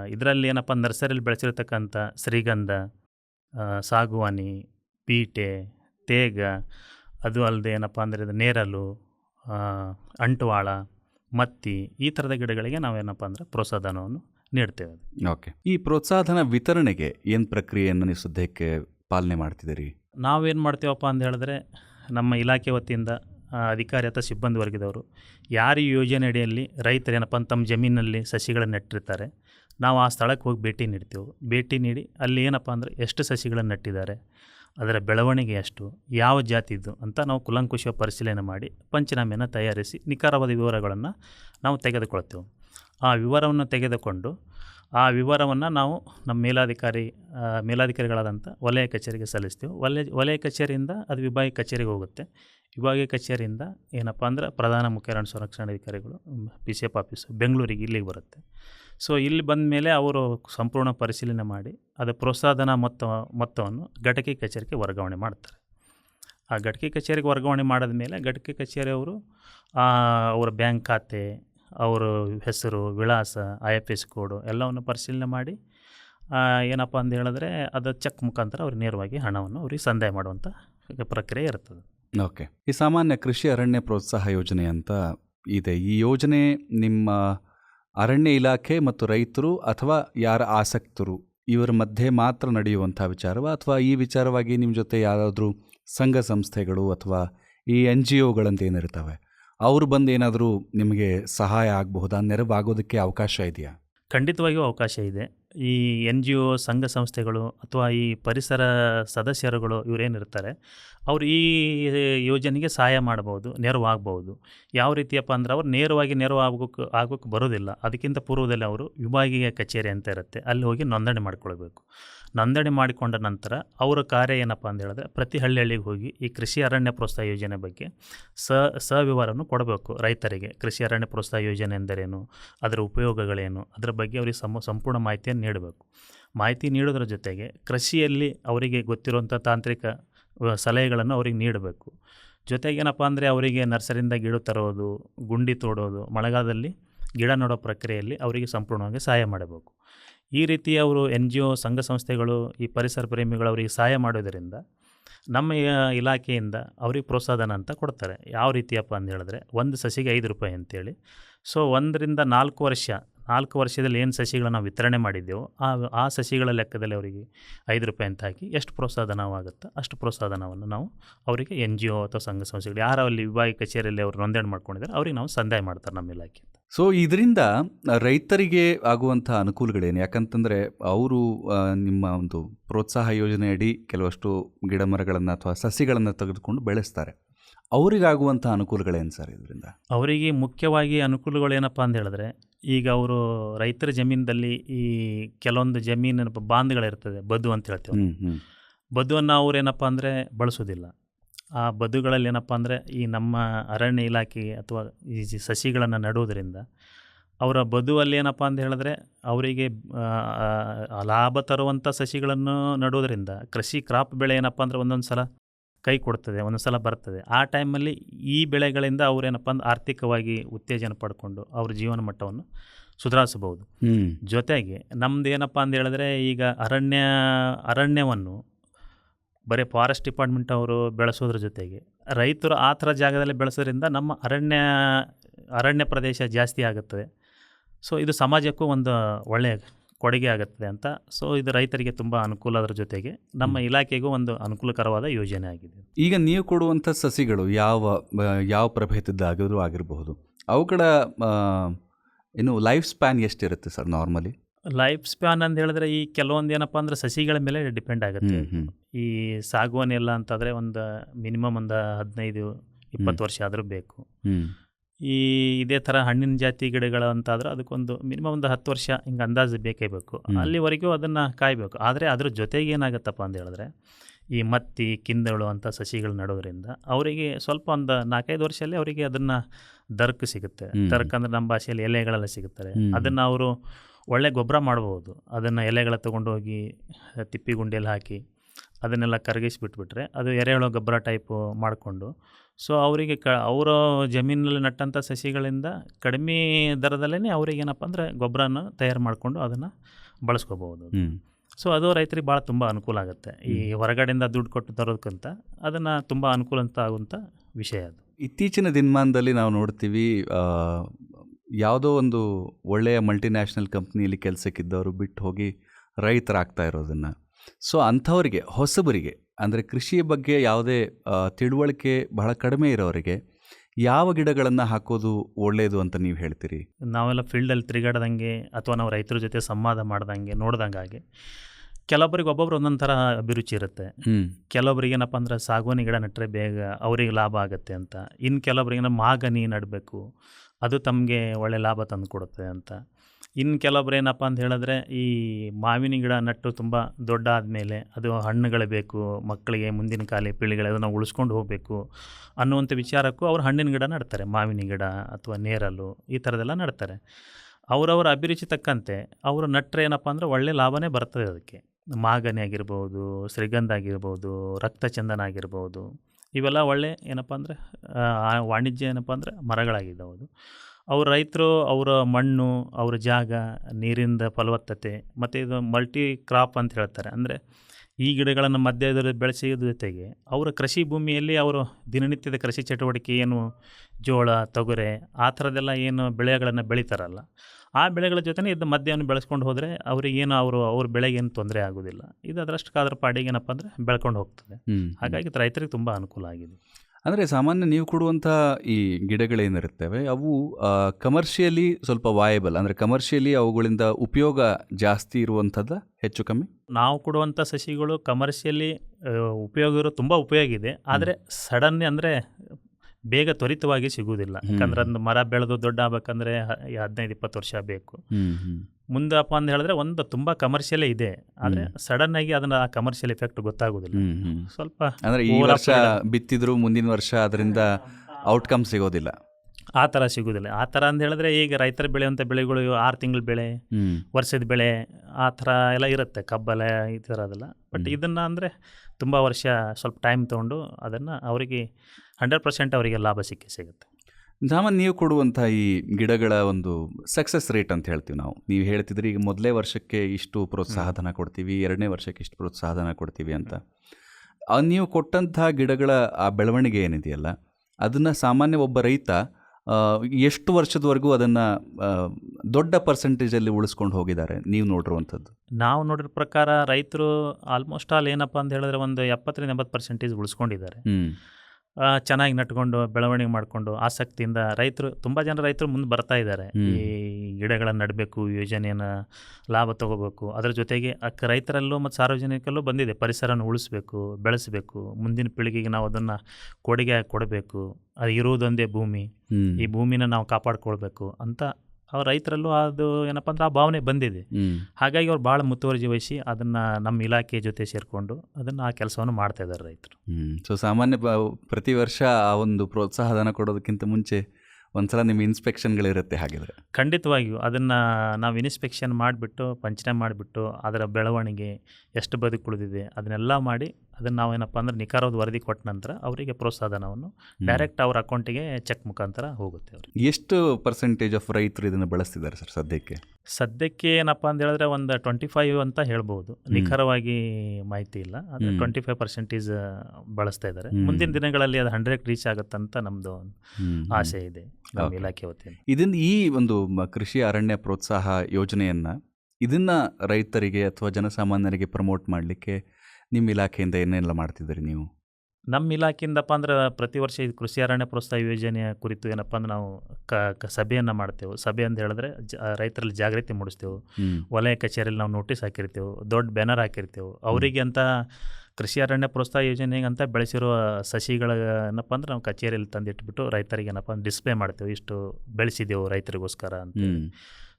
ಇದರಲ್ಲಿ ಏನಪ್ಪ ನರ್ಸರಿಯಲ್ಲಿ ಬೆಳೆಸಿರ್ತಕ್ಕಂಥ ಶ್ರೀಗಂಧ ಸಾಗುವಾನಿ ಪೀಟೆ ತೇಗ ಅದು ಅಲ್ಲದೆ ಏನಪ್ಪ ಅಂದರೆ ನೇರಲು ಅಂಟುವಾಳ ಮತ್ತಿ ಈ ಥರದ ಗಿಡಗಳಿಗೆ ನಾವೇನಪ್ಪ ಅಂದರೆ ಪ್ರೋತ್ಸಾಹಧನವನ್ನು ನೀಡ್ತೇವೆ. ಓಕೆ. ಈ ಪ್ರೋತ್ಸಾಹಧನ ವಿತರಣೆಗೆ ಏನು ಪ್ರಕ್ರಿಯೆಯನ್ನು ನೀವು ಸದ್ಯಕ್ಕೆ ಪಾಲನೆ ಮಾಡ್ತಿದ್ದೀರಿ? ನಾವೇನು ಮಾಡ್ತೇವಪ್ಪ ಅಂತ ಹೇಳಿದ್ರೆ ನಮ್ಮ ಇಲಾಖೆ ವತಿಯಿಂದ ಅಧಿಕಾರಿ ಅಥವಾ ಸಿಬ್ಬಂದಿ ವರ್ಗದವರು ಯಾರು ಈ ಯೋಜನೆ ಅಡಿಯಲ್ಲಿ ರೈತರು ಏನಪ್ಪ ಅಂತ ತಮ್ಮ ಜಮೀನಲ್ಲಿ ಸಸಿಗಳನ್ನು ನೆಟ್ಟಿರ್ತಾರೆ ನಾವು ಆ ಸ್ಥಳಕ್ಕೆ ಹೋಗಿ ಭೇಟಿ ನೀಡ್ತೇವೆ. ಭೇಟಿ ನೀಡಿ ಅಲ್ಲಿ ಏನಪ್ಪ ಅಂದರೆ ಎಷ್ಟು ಸಸಿಗಳನ್ನು ನೆಟ್ಟಿದ್ದಾರೆ ಅದರ ಬೆಳವಣಿಗೆ ಎಷ್ಟು ಯಾವ ಜಾತಿದ್ದು ಅಂತ ನಾವು ಕುಲಂಕುಷ ಪರಿಶೀಲನೆ ಮಾಡಿ ಪಂಚನಾಮೆಯನ್ನು ತಯಾರಿಸಿ ನಿಖರವಾದ ವಿವರಗಳನ್ನು ನಾವು ತೆಗೆದುಕೊಳ್ತೇವೆ. ಆ ವಿವರವನ್ನು ತೆಗೆದುಕೊಂಡು ಆ ವಿವರವನ್ನು ನಾವು ನಮ್ಮ ಮೇಲಾಧಿಕಾರಿ ಮೇಲಾಧಿಕಾರಿಗಳಾದಂಥ ವಲಯ ಕಚೇರಿಗೆ ಸಲ್ಲಿಸ್ತೀವಿ. ವಲಯ ವಲಯ ಕಚೇರಿಯಿಂದ ಅದು ವಿಭಾಗೀಯ ಕಚೇರಿಗೆ ಹೋಗುತ್ತೆ. ವಿಭಾಗೀಯ ಕಚೇರಿಯಿಂದ ಏನಪ್ಪ ಅಂದ್ರೆ ಪ್ರಧಾನ ಮುಖ್ಯ ಸಂರಕ್ಷಣಾಧಿಕಾರಿಗಳು ಪಿ ಸಿ ಎಫ್ ಆಫೀಸ್ ಬೆಂಗಳೂರಿಗೆ ಇಲ್ಲಿಗೆ ಬರುತ್ತೆ. ಸೊ ಇಲ್ಲಿ ಬಂದ ಮೇಲೆ ಅವರು ಸಂಪೂರ್ಣ ಪರಿಶೀಲನೆ ಮಾಡಿ, ಅದು ಪ್ರೋತ್ಸಾಹಧನ ಮೊತ್ತ, ಮೊತ್ತವನ್ನು ಘಟಕಿ ಕಚೇರಿಗೆ ವರ್ಗಾವಣೆ ಮಾಡ್ತಾರೆ. ಆ ಘಟಕಿ ಕಚೇರಿಗೆ ವರ್ಗಾವಣೆ ಮಾಡಿದ ಮೇಲೆ ಘಟಕಿ ಕಚೇರಿಯವರು ಅವರ ಬ್ಯಾಂಕ್ ಖಾತೆ ಅವರ ಹೆಸರು, ವಿಳಾಸ ಐ ಎಫ್ ಎಸ್ ಕೋಡು ಎಲ್ಲವನ್ನು ಪರಿಶೀಲನೆ ಮಾಡಿ ಏನಪ್ಪ ಅಂತ ಹೇಳಿದ್ರೆ ಅದು ಚೆಕ್ ಮುಖಾಂತರ ಅವ್ರಿಗೆ ನೇರವಾಗಿ ಹಣವನ್ನು ಅವ್ರಿಗೆ ಸಂದಾಯ ಮಾಡುವಂಥ ಪ್ರಕ್ರಿಯೆ ಇರ್ತದೆ. ಓಕೆ. ಈ ಸಾಮಾನ್ಯ ಕೃಷಿ ಅರಣ್ಯ ಪ್ರೋತ್ಸಾಹ ಯೋಜನೆ ಅಂತ ಇದೆ. ಈ ಯೋಜನೆ ನಿಮ್ಮ ಅರಣ್ಯ ಇಲಾಖೆ ಮತ್ತು ರೈತರು ಅಥವಾ ಯಾರ ಆಸಕ್ತರು ಇವರ ಮಧ್ಯೆ ಮಾತ್ರ ನಡೆಯುವಂಥ ವಿಚಾರವ ಅಥವಾ ಈ ವಿಚಾರವಾಗಿ ನಿಮ್ಮ ಜೊತೆ ಯಾವುದಾದ್ರೂ ಸಂಘ ಸಂಸ್ಥೆಗಳು ಅಥವಾ ಈ ಎನ್ ಜಿ ಒಗಳಂತ ಏನಿರ್ತವೆ ಅವರು ಬಂದು ಏನಾದರೂ ನಿಮಗೆ ಸಹಾಯ ಆಗಬಹುದಾ? ನೆರವಾಗೋದಕ್ಕೆ ಅವಕಾಶ ಇದೆಯಾ? ಖಂಡಿತವಾಗಿಯೂ ಅವಕಾಶ ಇದೆ. ಈ ಎನ್ ಜಿ ಒ ಸಂಘ ಸಂಸ್ಥೆಗಳು ಅಥವಾ ಈ ಪರಿಸರ ಸದಸ್ಯರುಗಳು ಇವರೇನಿರ್ತಾರೆ ಅವರು ಈ ಯೋಜನೆಗೆ ಸಹಾಯ ಮಾಡ್ಬೋದು ನೆರವಾಗ್ಬೋದು ಯಾವ ರೀತಿಯಪ್ಪ ಅಂದ್ರೆ ಅವ್ರು ನೇರವಾಗಿ ನೆರವು ಆಗೋಕ್ಕೆ ಆಗೋಕ್ಕೆ ಬರೋದಿಲ್ಲ. ಅದಕ್ಕಿಂತ ಪೂರ್ವದಲ್ಲಿ ಅವರು ವಿಭಾಗೀಯ ಕಚೇರಿ ಅಂತ ಇರುತ್ತೆ. ಅಲ್ಲಿ ಹೋಗಿ ನೋಂದಣಿ ಮಾಡ್ಕೊಳ್ಬೇಕು. ನೋಂದಣಿ ಮಾಡಿಕೊಂಡ ನಂತರ ಅವರ ಕಾರ್ಯ ಏನಪ್ಪ ಅಂತ ಹೇಳಿದ್ರೆ ಪ್ರತಿ ಹಳ್ಳಿ ಹಳ್ಳಿಗೆ ಹೋಗಿ ಈ ಕೃಷಿ ಅರಣ್ಯ ಪ್ರೋತ್ಸಾಹ ಯೋಜನೆ ಬಗ್ಗೆ ಸ ಸವಿವರವನ್ನು ಕೊಡಬೇಕು ರೈತರಿಗೆ. ಕೃಷಿ ಅರಣ್ಯ ಪ್ರೋತ್ಸಾಹ ಯೋಜನೆ ಎಂದರೇನು? ಅದರ ಉಪಯೋಗಗಳೇನು? ಅದರ ಬಗ್ಗೆ ಅವರಿಗೆ ಸಮ, ಸಂಪೂರ್ಣ ಮಾಹಿತಿಯನ್ನು ನೀಡಬೇಕು. ಮಾಹಿತಿ ನೀಡೋದ್ರ ಜೊತೆಗೆ ಕೃಷಿಯಲ್ಲಿ ಅವರಿಗೆ ಗೊತ್ತಿರುವಂಥ ತಾಂತ್ರಿಕ ಸಲಹೆಗಳನ್ನು ಅವರಿಗೆ ನೀಡಬೇಕು. ಜೊತೆಗೆ ಏನಪ್ಪ ಅಂದರೆ ಅವರಿಗೆ ನರ್ಸರಿಯಿಂದ ಗಿಡ ತರೋದು, ಗುಂಡಿ ತೋಡೋದು, ಮಳೆಗಾಲದಲ್ಲಿ ಗಿಡ ನೋಡೋ ಪ್ರಕ್ರಿಯೆಯಲ್ಲಿ ಅವರಿಗೆ ಸಂಪೂರ್ಣವಾಗಿ ಸಹಾಯ ಮಾಡಬೇಕು. ಈ ರೀತಿ ಅವರು ಎನ್ ಜಿ ಒ ಸಂಘ ಸಂಸ್ಥೆಗಳು, ಈ ಪರಿಸರ ಪ್ರೇಮಿಗಳು ಅವರಿಗೆ ಸಹಾಯ ಮಾಡೋದರಿಂದ ನಮ್ಮ ಇಲಾಖೆಯಿಂದ ಅವ್ರಿಗೆ ಪ್ರೋತ್ಸಾಹನ ಅಂತ ಕೊಡ್ತಾರೆ. ಯಾವ ರೀತಿಯಪ್ಪ ಅಂತ ಹೇಳಿದ್ರೆ, ಒಂದು ಸಸಿಗೆ ಐದು ರೂಪಾಯಿ ಅಂತೇಳಿ. ಸೊ, ಒಂದರಿಂದ ನಾಲ್ಕು ವರ್ಷ, ನಾಲ್ಕು ವರ್ಷದಲ್ಲಿ ಏನು ಸಸಿಗಳನ್ನ ನಾವು ವಿತರಣೆ ಮಾಡಿದ್ದೆವು, ಆ ಆ ಸಸಿಗಳ ಲೆಕ್ಕದಲ್ಲಿ ಅವರಿಗೆ ಐದು ರೂಪಾಯಿ ಅಂತ ಹಾಕಿ ಎಷ್ಟು ಪ್ರೋತ್ಸಾಹನವಾಗುತ್ತೋ ಅಷ್ಟು ಪ್ರೋತ್ಸಾಹನವನ್ನು ನಾವು ಅವರಿಗೆ ಎನ್ ಜಿ ಒ ಅಥವಾ ಸಂಘ ಸಂಸ್ಥೆಗಳು, ಯಾರು ಅಲ್ಲಿ ವಿಭಾಗ ಕಚೇರಿಯಲ್ಲಿ ಅವರು ನೋಂದಣಿ ಮಾಡ್ಕೊಂಡಿದ್ದಾರೆ ಅವ್ರಿಗೆ ನಾವು ಸಂದಾಯ ಮಾಡ್ತಾರೆ ನಮ್ಮ ಇಲಾಖೆ. ಸೊ ಇದರಿಂದ ರೈತರಿಗೆ ಆಗುವಂಥ ಅನುಕೂಲಗಳೇನು? ಯಾಕಂತಂದರೆ ಅವರು ನಿಮ್ಮ ಒಂದು ಪ್ರೋತ್ಸಾಹ ಯೋಜನೆಯಡಿ ಕೆಲವಷ್ಟು ಗಿಡ ಮರಗಳನ್ನು ಅಥವಾ ಸಸಿಗಳನ್ನು ತೆಗೆದುಕೊಂಡು ಬೆಳೆಸ್ತಾರೆ. ಅವರಿಗಾಗುವಂಥ ಅನುಕೂಲಗಳೇನು ಸರ್ ಇದರಿಂದ? ಅವರಿಗೆ ಮುಖ್ಯವಾಗಿ ಅನುಕೂಲಗಳು ಏನಪ್ಪ ಅಂತ ಹೇಳಿದ್ರೆ ಈಗ ಅವರು ರೈತರ ಜಮೀನಿನಲ್ಲಿ ಈ ಕೆಲವೊಂದು ಜಮೀನಿನ ಬಾಂಧಗಳಿರ್ತದೆ ಬದು ಅಂತ ಹೇಳ್ತೇವೆ ಬದುವನ್ನು ಅವ್ರು ಏನಪ್ಪ ಅಂದರೆ ಬಳಸೋದಿಲ್ಲ ಆ ಬದುಗಳಲ್ಲಿ ಏನಪ್ಪ ಅಂದರೆ ಈ ನಮ್ಮ ಅರಣ್ಯ ಇಲಾಖೆ ಅಥವಾ ಈ ಸಸಿಗಳನ್ನು ನೆಡುವುದರಿಂದ ಅವರ ಬದುವಲ್ಲಿ ಏನಪ್ಪ ಅಂತ ಹೇಳಿದ್ರೆ ಅವರಿಗೆ ಲಾಭ ತರುವಂಥ ಸಸಿಗಳನ್ನು ನೆಡುವುದರಿಂದ ಕೃಷಿ ಕ್ರಾಪ್ ಬೆಳೆ ಏನಪ್ಪ ಅಂದರೆ ಒಂದೊಂದು ಸಲ ಕೈ ಕೊಡ್ತದೆ ಒಂದೊಂದು ಸಲ ಬರ್ತದೆ. ಆ ಟೈಮಲ್ಲಿ ಈ ಬೆಳೆಗಳಿಂದ ಅವರೇನಪ್ಪ ಅಂದ್ರೆ ಆರ್ಥಿಕವಾಗಿ ಉತ್ತೇಜನ ಪಡ್ಕೊಂಡು ಅವ್ರ ಜೀವನ ಮಟ್ಟವನ್ನು ಸುಧಾರಿಸಬಹುದು. ಜೊತೆಗೆ ನಮ್ದು ಏನಪ್ಪ ಅಂತ ಹೇಳಿದ್ರೆ ಈಗ ಅರಣ್ಯ ಅರಣ್ಯವನ್ನು ಬರೀ ಫಾರೆಸ್ಟ್ ಡಿಪಾರ್ಟ್ಮೆಂಟ್ ಅವರು ಬೆಳೆಸೋದ್ರ ಜೊತೆಗೆ. ರೈತರು ಆ ಥರ ಜಾಗದಲ್ಲಿ ಬೆಳೆಸೋದ್ರಿಂದ ನಮ್ಮ ಅರಣ್ಯ ಅರಣ್ಯ ಪ್ರದೇಶ ಜಾಸ್ತಿ ಆಗುತ್ತದೆ. ಸೊ ಇದು ಸಮಾಜಕ್ಕೂ ಒಂದು ಒಳ್ಳೆಯ ಕೊಡುಗೆ ಆಗುತ್ತದೆ ಅಂತ. ಸೊ ಇದು ರೈತರಿಗೆ ತುಂಬ ಅದರ ಜೊತೆಗೆ. ನಮ್ಮ ಇಲಾಖೆಗೂ ಒಂದು ಅನುಕೂಲಕರವಾದ ಯೋಜನೆ ಆಗಿದೆ. ಈಗ ನೀವು ಕೊಡುವಂಥ ಸಸಿಗಳು ಯಾವ ಯಾವ ಪ್ರಭೇದದ್ದಾಗಿದ್ರೂ ಆಗಿರಬಹುದು. ಅವುಗಳ ಇನ್ನು ಏನು ಲೈಫ್ ಸ್ಪ್ಯಾನ್ ಎಷ್ಟಿರುತ್ತೆ ಸರ್ ನಾರ್ಮಲಿ ಲೈಫ್ ಸ್ಪ್ಯಾನ್ ಅಂತ ಹೇಳಿದ್ರೆ ಈ ಕೆಲವೊಂದು ಏನಪ್ಪ ಅಂದ್ರೆ ಸಸಿಗಳ ಮೇಲೆ ಡಿಪೆಂಡ್ ಆಗುತ್ತೆ. ಈ ಸಾಗುವಾನಿ ಎಲ್ಲ ಅಂತಂದರೆ ಒಂದು ಮಿನಿಮಮ್ ಒಂದು ಹದಿನೈದು ಇಪ್ಪತ್ತು ವರ್ಷ ಆದರೂ ಬೇಕು. ಈ ಇದೇ ಥರ ಹಣ್ಣಿನ ಜಾತಿ ಗಿಡಗಳು ಅಂತಾದ್ರೆ ಅದಕ್ಕೊಂದು ಮಿನಿಮಮ್ ಒಂದು ಹತ್ತು ವರ್ಷ ಹಿಂಗೆ ಅಂದಾಜು ಬೇಕೇ ಬೇಕು. ಅಲ್ಲಿವರೆಗೂ ಅದನ್ನು ಕಾಯಬೇಕು. ಆದರೆ ಅದ್ರ ಜೊತೆಗೆ ಏನಾಗುತ್ತಪ್ಪ ಅಂತ ಹೇಳಿದ್ರೆ ಈ ಮತ್ತಿ ಕಿಂದಳು ಅಂತ ಸಸಿಗಳು ನೆಡೋದ್ರಿಂದ ಅವರಿಗೆ ಸ್ವಲ್ಪ ಒಂದು ನಾಲ್ಕೈದು ವರ್ಷದಲ್ಲಿ ಅವರಿಗೆ ಅದನ್ನು ದರ್ಕ್ ಸಿಗುತ್ತೆ. ದರ್ಕ್ ಅಂದರೆ ನಮ್ಮ ಭಾಷೆಯಲ್ಲಿ ಎಲೆಗಳೆಲ್ಲ ಸಿಗುತ್ತಾರೆ. ಅದನ್ನು ಅವರು ಒಳ್ಳೆ ಗೊಬ್ಬರ ಮಾಡ್ಬೋದು. ಅದನ್ನು ಎಲೆಗಳ ತೊಗೊಂಡೋಗಿ ತಿಪ್ಪಿ ಗುಂಡಿಯಲ್ಲಿ ಹಾಕಿ ಅದನ್ನೆಲ್ಲ ಕರಗಿಸಿಬಿಟ್ಬಿಟ್ರೆ ಅದು ಎರೆಹುಳ ಗೊಬ್ಬರ ಟೈಪು ಮಾಡಿಕೊಂಡು ಸೊ ಅವರಿಗೆ ಕ ಅವರ ಜಮೀನಲ್ಲಿ ನಟ್ಟಂಥ ಸಸಿಗಳಿಂದ ಕಡಿಮೆ ದರದಲ್ಲೇ ಅವ್ರಿಗೆ ಏನಪ್ಪ ಅಂದರೆ ಗೊಬ್ಬರನ ತಯಾರು ಮಾಡಿಕೊಂಡು ಅದನ್ನು ಬಳಸ್ಕೋಬೋದು. ಸೊ ಅದು ರೈತರಿಗೆ ಭಾಳ ತುಂಬ ಅನುಕೂಲ ಆಗುತ್ತೆ. ಈ ಹೊರಗಡೆಯಿಂದ ದುಡ್ಡು ಕೊಟ್ಟು ತರೋದಕ್ಕಿಂತ ಅದನ್ನು ತುಂಬ ಅನುಕೂಲ ಅಂತ ಆಗುವಂಥ ವಿಷಯ ಅದು. ಇತ್ತೀಚಿನ ದಿನಮಾನದಲ್ಲಿ ನಾವು ನೋಡ್ತೀವಿ ಯಾವುದೋ ಒಂದು ಒಳ್ಳೆಯ ಮಲ್ಟಿನ್ಯಾಷನಲ್ ಕಂಪ್ನಿಯಲ್ಲಿ ಕೆಲಸಕ್ಕಿದ್ದವರು ಬಿಟ್ಟು ಹೋಗಿ ರೈತರಾಗ್ತಾ ಇರೋದನ್ನು. ಸೊ ಅಂಥವರಿಗೆ ಹೊಸಬರಿಗೆ ಅಂದರೆ ಕೃಷಿಯ ಬಗ್ಗೆ ಯಾವುದೇ ತಿಳುವಳಿಕೆ ಬಹಳ ಕಡಿಮೆ ಇರೋರಿಗೆ ಯಾವ ಗಿಡಗಳನ್ನು ಹಾಕೋದು ಒಳ್ಳೆಯದು ಅಂತ ನೀವು ಹೇಳ್ತೀರಿ? ನಾವೆಲ್ಲ ಫೀಲ್ಡಲ್ಲಿ ತಿರುಗಾಡ್ದಂಗೆ ಅಥವಾ ನಾವು ರೈತರ ಜೊತೆ ಸಂವಾದ ಮಾಡ್ದಂಗೆ ನೋಡ್ದಂಗೆ ಕೆಲವೊಬ್ಬರಿಗೆ ಒಬ್ಬೊಬ್ರು ಒಂದೊಂದು ಥರ ಅಭಿರುಚಿ ಇರುತ್ತೆ. ಕೆಲವೊಬ್ರಿಗೆ ಏನಪ್ಪ ಅಂದ್ರೆ ಸಾಗುವಾನಿ ಗಿಡ ನೆಟ್ಟರೆ ಬೇಗ ಅವರಿಗೆ ಲಾಭ ಆಗುತ್ತೆ ಅಂತ. ಇನ್ನು ಕೆಲವೊಬ್ರಿಗೆ ಮಾಗನಿ ನಡಬೇಕು. ಅದು ತಮಗೆ ಒಳ್ಳೆ ಲಾಭ ತಂದು ಕೊಡುತ್ತೆ ಅಂತ. ಇನ್ನು ಕೆಲವೊಬ್ರು ಏನಪ್ಪ ಅಂತ ಹೇಳಿದ್ರೆ, ಈ ಮಾವಿನ ಗಿಡ ನಟ್ಟು ತುಂಬ ದೊಡ್ಡ ಆದಮೇಲೆ ಅದು ಹಣ್ಣುಗಳು ಬೇಕು, ಮಕ್ಕಳಿಗೆ ಮುಂದಿನ ಕಾಲೇ ಪೀಳಿಗೆಗಳು ಅದನ್ನು ಉಳಿಸ್ಕೊಂಡು ಹೋಗಬೇಕು ಅನ್ನುವಂಥ ವಿಚಾರಕ್ಕೂ ಅವ್ರು ಹಣ್ಣಿನ ಗಿಡ ನಡ್ತಾರೆ, ಮಾವಿನ ಗಿಡ ಅಥವಾ ನೇರಲು ಈ ಥರದೆಲ್ಲ ನಡ್ತಾರೆ. ಅವರವರ ಅಭಿರುಚಿ ತಕ್ಕಂತೆ ಅವರು ನಟ್ರೆ ಏನಪ್ಪ ಅಂದರೆ ಒಳ್ಳೆ ಲಾಭನೇ ಬರ್ತದೆ ಅದಕ್ಕೆ. ಮಾಗನೆ ಆಗಿರ್ಬೋದು, ಶ್ರೀಗಂಧ ಆಗಿರ್ಬೋದು, ರಕ್ತಚಂದನ ಆಗಿರ್ಬೋದು, ಇವೆಲ್ಲ ಒಳ್ಳೆ ಏನಪ್ಪ ಅಂದರೆ ವಾಣಿಜ್ಯ ಏನಪ್ಪ ಅಂದರೆ ಮರಗಳಾಗಿದ್ದಾವೆ ಅದು. ಅವ್ರ ರೈತರು ಅವರ ಮಣ್ಣು ಅವ್ರ ಜಾಗ ನೀರಿಂದ ಫಲವತ್ತತೆ ಮತ್ತು ಇದು ಮಲ್ಟಿ ಕ್ರಾಪ್ ಅಂತ ಹೇಳ್ತಾರೆ. ಅಂದರೆ ಈ ಗಿಡಗಳನ್ನು ಮಧ್ಯದಲ್ಲಿ ಬೆಳೆಸೋದ್ರ ಜೊತೆಗೆ ಅವರ ಕೃಷಿ ಭೂಮಿಯಲ್ಲಿ ಅವರು ದಿನನಿತ್ಯದ ಕೃಷಿ ಚಟುವಟಿಕೆ ಏನು ಜೋಳ ತೊಗರೆ ಆ ಥರದ್ದೆಲ್ಲ ಏನು ಬೆಳೆಗಳನ್ನು ಬೆಳೀತಾರಲ್ಲ ಆ ಬೆಳೆಗಳ ಜೊತೆನೇ ಇದು ಮಧ್ಯವನ್ನು ಬೆಳೆಸ್ಕೊಂಡು ಹೋದರೆ ಅವ್ರಿಗೆ ಏನು ಅವರು ಅವ್ರ ಬೆಳೆಗೆ ಏನು ತೊಂದರೆ ಆಗೋದಿಲ್ಲ. ಇದು ಅದರಷ್ಟು ಕಾದ್ರ ಪಾಡಿಗೆ ಏನಪ್ಪ ಅಂದರೆ ಬೆಳ್ಕೊಂಡು ಹೋಗ್ತದೆ. ಹಾಗಾಗಿ ರೈತರಿಗೆ ತುಂಬ ಅನುಕೂಲ ಆಗಿದೆ. ಅಂದರೆ ಸಾಮಾನ್ಯ ನೀವು ಕೊಡುವಂಥ ಈ ಗಿಡಗಳೇನಿರುತ್ತವೆ ಅವು ಕಮರ್ಷಿಯಲಿ ಸ್ವಲ್ಪ ವಾಯಬಲ್ ಅಂದರೆ ಕಮರ್ಷಿಯಲಿ ಅವುಗಳಿಂದ ಉಪಯೋಗ ಜಾಸ್ತಿ ಇರುವಂಥದ್ದು ಹೆಚ್ಚು ಕಮ್ಮಿ? ನಾವು ಕೊಡುವಂಥ ಸಸಿಗಳು ಕಮರ್ಷಿಯಲಿ ಉಪಯೋಗ ಇರೋ ತುಂಬ ಉಪಯೋಗ ಇದೆ. ಆದರೆ ಸಡನ್ ಅಂದರೆ ಬೇಗ ತ್ವರಿತವಾಗಿ ಸಿಗುವುದಿಲ್ಲ. ಯಾಕಂದ್ರೆ ಒಂದು ಮರ ಬೆಳೆದು ದೊಡ್ಡ ಆಗ್ಬೇಕಂದ್ರೆ ಹದಿನೈದು ಇಪ್ಪತ್ತು ವರ್ಷ ಬೇಕು ಮುಂದಪ್ಪ ಅಂತ ಹೇಳಿದ್ರೆ ಒಂದು ತುಂಬ ಕಮರ್ಷಿಯಲೇ ಇದೆ. ಆದರೆ. ಸಡನ್ ಆಗಿ ಅದನ್ನ ಆ ಕಮರ್ಷಿಯಲ್ ಎಫೆಕ್ಟ್ ಗೊತ್ತಾಗೋದಿಲ್ಲ. ಸ್ವಲ್ಪ ಅಂದರೆ ಈ ವರ್ಷ ಬಿತ್ತಿದ್ರು ಮುಂದಿನ ವರ್ಷ ಅದರಿಂದ ಔಟ್ಕಮ್ ಸಿಗೋದಿಲ್ಲ. ಆ ಥರ ಸಿಗೋದಿಲ್ಲ. ಆ ಥರ ಅಂತ ಹೇಳಿದ್ರೆ ಈಗ ರೈತರ ಬೆಳೆಯುವಂಥ ಬೆಳೆಗಳು ಆರು ತಿಂಗಳ ಬೆಳೆ ವರ್ಷದ ಬೆಳೆ ಆ ಥರ ಎಲ್ಲ ಇರುತ್ತೆ. ಕಬ್ಬಲೆ ಈ ಥರ ಅದೆಲ್ಲ. ಬಟ್ ಇದನ್ನ ಇದನ್ನು ಅಂದರೆ ತುಂಬ ವರ್ಷ ಸ್ವಲ್ಪ ಟೈಮ್ ತೊಗೊಂಡು ಅದನ್ನು ಅವರಿಗೆ ಹಂಡ್ರೆಡ್ ಪರ್ಸೆಂಟ್ ಅವರಿಗೆ ಲಾಭ ಸಿಕ್ಕೇ ಸಿಗುತ್ತೆ. ಸಾಮಾನ್ಯ ನೀವು ಕೊಡುವಂಥ ಈ ಗಿಡಗಳ ಒಂದು ಸಕ್ಸಸ್ ರೇಟ್ ಅಂತ ಹೇಳ್ತೀವಿ ನಾವು. ನೀವು ಹೇಳ್ತಿದ್ರಿ ಈಗ ಮೊದಲೇ ವರ್ಷಕ್ಕೆ ಇಷ್ಟು ಪ್ರೋತ್ಸಾಹಧನ ಕೊಡ್ತೀವಿ ಎರಡನೇ ವರ್ಷಕ್ಕೆ ಇಷ್ಟು ಪ್ರೋತ್ಸಾಹಧನ ಕೊಡ್ತೀವಿ ಅಂತ. ನೀವು ಕೊಟ್ಟಂತಹ ಗಿಡಗಳ ಆ ಬೆಳವಣಿಗೆ ಏನಿದೆಯಲ್ಲ ಅದನ್ನು ಸಾಮಾನ್ಯ ಒಬ್ಬ ರೈತ ಎಷ್ಟು ವರ್ಷದವರೆಗೂ ಅದನ್ನು ದೊಡ್ಡ ಪರ್ಸೆಂಟೇಜಲ್ಲಿ ಉಳಿಸ್ಕೊಂಡು ಹೋಗಿದ್ದಾರೆ ನೀವು ನೋಡಿರುವಂಥದ್ದು? ನಾವು ನೋಡಿರೋ ಪ್ರಕಾರ ರೈತರು ಆಲ್ಮೋಸ್ಟ್ ಆಲ್ ಏನಪ್ಪ ಅಂತ ಹೇಳಿದ್ರೆ ಒಂದು ಎಪ್ಪತ್ತರಿಂದ ಎಂಬತ್ತು ಪರ್ಸೆಂಟೇಜ್ ಉಳಿಸ್ಕೊಂಡಿದ್ದಾರೆ. ಚೆನ್ನಾಗಿ ನಟ್ಕೊಂಡು ಬೆಳವಣಿಗೆ ಮಾಡಿಕೊಂಡು ಆಸಕ್ತಿಯಿಂದ ರೈತರು ತುಂಬ ಜನ ರೈತರು ಮುಂದೆ ಬರ್ತಾ ಇದ್ದಾರೆ. ಈ ಗಿಡಗಳನ್ನು ನೆಡಬೇಕು ಯೋಜನೆಯನ್ನು ಲಾಭ ತಗೋಬೇಕು. ಅದರ ಜೊತೆಗೆ ಅಕ್ಕ ರೈತರಲ್ಲೂ ಮತ್ತು ಸಾರ್ವಜನಿಕಲ್ಲೂ ಬಂದಿದೆ. ಪರಿಸರನ ಉಳಿಸ್ಬೇಕು ಬೆಳೆಸಬೇಕು. ಮುಂದಿನ ಪೀಳಿಗೆಗೆ ನಾವು ಅದನ್ನು ಕೊಡುಗೆ ಕೊಡಬೇಕು. ಅದು ಇರುವುದೊಂದೇ ಭೂಮಿ. ಈ ಭೂಮಿನ ನಾವು ಕಾಪಾಡ್ಕೊಳ್ಬೇಕು ಅಂತ ಅವ್ರ ರೈತರಲ್ಲೂ ಅದು ಏನಪ್ಪ ಅಂದ್ರೆ ಆ ಭಾವನೆ ಬಂದಿದೆ. ಹಾಗಾಗಿ ಅವ್ರು ಭಾಳ ಮುತುವರ್ಜಿ ವಹಿಸಿ ಅದನ್ನು ನಮ್ಮ ಇಲಾಖೆ ಜೊತೆ ಸೇರಿಕೊಂಡು ಅದನ್ನು ಆ ಕೆಲಸವನ್ನು ಮಾಡ್ತಾ ಇದ್ದಾರೆ ರೈತರು. ಸೊ ಸಾಮಾನ್ಯ ಪ್ರತಿ ವರ್ಷ ಆ ಒಂದು ಪ್ರೋತ್ಸಾಹಧನ ಕೊಡೋದಕ್ಕಿಂತ ಮುಂಚೆ ಒಂದ್ಸಲ ನಿಮ್ಮ ಇನ್ಸ್ಪೆಕ್ಷನ್ಗಳಿರುತ್ತೆ ಹಾಗಿದ್ರೆ. ಖಂಡಿತವಾಗಿಯೂ ಅದನ್ನು ನಾವು ಇನ್ಸ್ಪೆಕ್ಷನ್ ಮಾಡಿಬಿಟ್ಟು ಪಂಚನೆ ಮಾಡಿಬಿಟ್ಟು ಅದರ ಬೆಳವಣಿಗೆ ಎಷ್ಟು ಬದುಕುಳಿದಿದೆ ಅದನ್ನೆಲ್ಲ ಮಾಡಿ ಅದನ್ನು ನಾವು ಏನಪ್ಪ ಅಂದ್ರೆ ನಿಖರವಾದ ವರದಿ ಕೊಟ್ಟ ನಂತರ ಅವರಿಗೆ ಪ್ರೋತ್ಸಾಹನವನ್ನು. ಡೈರೆಕ್ಟ್ ಅವ್ರ ಅಕೌಂಟಿಗೆ ಚೆಕ್ ಮುಖಾಂತರ ಹೋಗುತ್ತೆ ಅವ್ರಿಗೆ ಎಷ್ಟು ಪರ್ಸೆಂಟೇಜ್ ಆಫ್ ರೈತರು ಇದನ್ನು ಬಳಸ್ತಿದ್ದಾರೆ ಸರ್ ಸದ್ಯಕ್ಕೆ ಸದ್ಯಕ್ಕೆ ಏನಪ್ಪ ಅಂತ ಹೇಳಿದ್ರೆ ಒಂದು ಟ್ವೆಂಟಿ ಫೈವ್ ಅಂತ ಹೇಳ್ಬೋದು ನಿಖರವಾಗಿ ಮಾಹಿತಿ ಇಲ್ಲ ಅದು. ಟ್ವೆಂಟಿ ಫೈವ್ ಪರ್ಸೆಂಟೇಜ್ ಬಳಸ್ತಾ ಇದ್ದಾರೆ ಮುಂದಿನ ದಿನಗಳಲ್ಲಿ ಅದು ಹಂಡ್ರೆಡ್ ರೀಚ್ ಆಗುತ್ತಂತ ನಮ್ಮದು. ಆಸೆ ಇದೆ ನಮ್ಮ. ಇಲಾಖೆ ವತಿಯಿಂದ ಇದನ್ನು ಈ ಒಂದು ಕೃಷಿ ಅರಣ್ಯ ಪ್ರೋತ್ಸಾಹ ಯೋಜನೆಯನ್ನ ಇದನ್ನ ರೈತರಿಗೆ ಅಥವಾ ಜನಸಾಮಾನ್ಯರಿಗೆ ಪ್ರಮೋಟ್ ಮಾಡಲಿಕ್ಕೆ ನಿಮ್ಮ ಇಲಾಖೆಯಿಂದ ಏನೆಲ್ಲ ಮಾಡ್ತಿದ್ದೀರಿ ನೀವು? ನಮ್ಮ ಇಲಾಖೆಯಿಂದಪ್ಪ ಅಂದ್ರೆ ಪ್ರತಿ ವರ್ಷ ಇದು ಕೃಷಿ ಅರಣ್ಯ ಪ್ರೋತ್ಸಾಹ ಯೋಜನೆಯ ಕುರಿತು ಏನಪ್ಪ ಅಂದ್ರೆ ನಾವು ಕ ಕ ಸಭೆಯನ್ನು ಮಾಡ್ತೇವೆ. ಸಭೆ ಅಂತ ಹೇಳಿದ್ರೆ ಜ ರೈತರಲ್ಲಿ ಜಾಗೃತಿ ಮೂಡಿಸ್ತೇವೆ. ವಲಯ ಕಚೇರಿಯಲ್ಲಿ ನಾವು ನೋಟಿಸ್ ಹಾಕಿರ್ತೇವೆ. ದೊಡ್ಡ ಬ್ಯಾನರ್ ಹಾಕಿರ್ತೇವೆ. ಅವರಿಗೆ ಅಂತ ಕೃಷಿ ಅರಣ್ಯ ಪ್ರೋತ್ಸಾಹ ಯೋಜನೆಗಂತ ಅಂತ ಬೆಳೆಸಿರೋ ಸಸಿಗಳ ಏನಪ್ಪ ಅಂದ್ರೆ ನಾವು ಕಚೇರಿಯಲ್ಲಿ ತಂದಿಟ್ಬಿಟ್ಟು ರೈತರಿಗೆ ಏನಪ್ಪ ಅಂದ್ರೆ ಡಿಸ್ಪ್ಲೇ ಮಾಡ್ತೇವೆ. ಇಷ್ಟು ಬೆಳೆಸಿದೆವು ರೈತರಿಗೋಸ್ಕರ ಅಂತ.